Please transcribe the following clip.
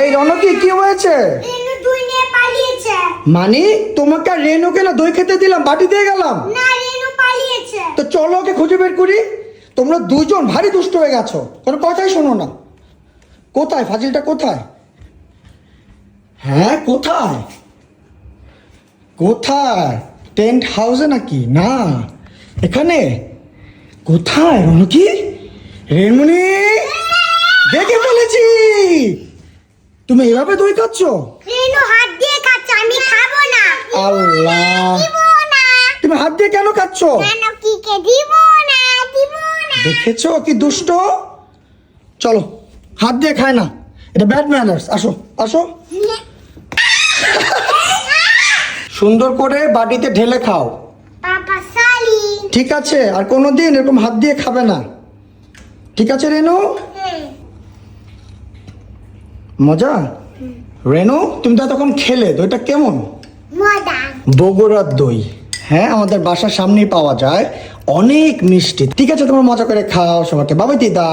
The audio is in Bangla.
এই রনকি কি হয়েছে? মানে তোমাকে আর রেনুকে না দই খেতে দিলাম বাটি দিয়ে গেলাম? তো চলো ওকে খুঁজে বের করি। তোমরা দুজন ভারী দুষ্ট হয়ে গেছো কোনো কথাই শোনো না। কোথায়? ফাজিলটা কোথায়? হ্যাঁ কোথায়? কোথায়? টেন্ট হাউসে নাকি? না। এখানে? কোথায় রনকি রেনমণি তুমি এভাবে দই খাচ্ছ? রেনু হাত দিয়ে খাচ্ছে আমি খাব না। আল্লাহ। তুমি হাত দিয়ে কেন খাচ্ছ? কেন কি কে দিব না দিব না। দেখেছ কি দুষ্ট? চলো হাত দিয়ে খায় না। এটা ব্যাড ম্যানার্স আসো আসো। সুন্দর করে বাটিতে ঢেলে খাও। ঠিক আছে আর কোনোদিন এরকম হাত দিয়ে খাবে না। ঠিক আছে রেনু? মজা? রেনু তুমি তো তখন খেলে দইটা কেমন? বগুড়ার দই। হ্যাঁ আমাদের বাসার সামনেই পাওয়া যায়। অনেক মিষ্টি। ঠিক আছে তোমার মজা করে খাও সবাইকে। বাবাই দিদা।